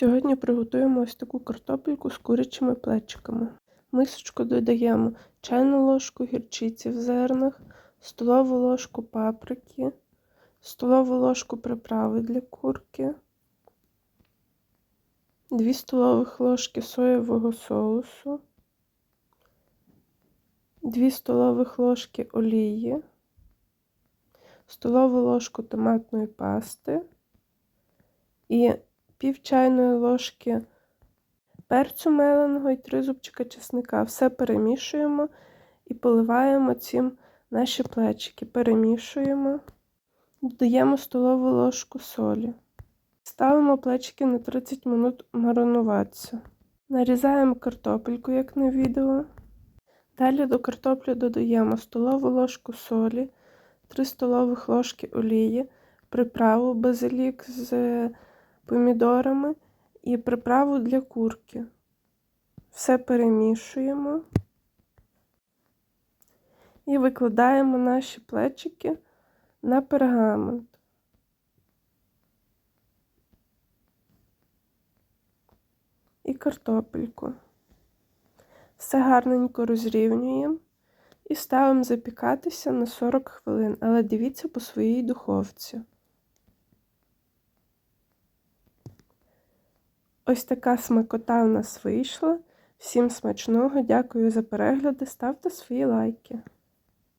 Сьогодні приготуємо ось таку картопельку з курячими плечиками. Мисочку додаємо чайну ложку гірчиці в зернах, столову ложку паприки, столову ложку приправи для курки, 2 столових ложки соєвого соусу, 2 столових ложки олії, столову ложку томатної пасти і пів чайної ложки перцю меленого і 3 зубчика чесника. Все перемішуємо і поливаємо цим наші плечики. Перемішуємо, додаємо столову ложку солі. Ставимо плечики на 30 минут маринуватися. Нарізаємо картопельку, як на відео. Далі до картоплі додаємо столову ложку солі, 3 столових ложки олії, приправу базилік з помідорами і приправу для курки. Все перемішуємо і викладаємо наші плечики на пергамент. І картопельку. Все гарненько розрівнюємо і ставимо запікатися на 40 хвилин, але дивіться по своїй духовці. Ось така смакота у нас вийшла. Всім смачного, дякую за перегляди, ставте свої лайки.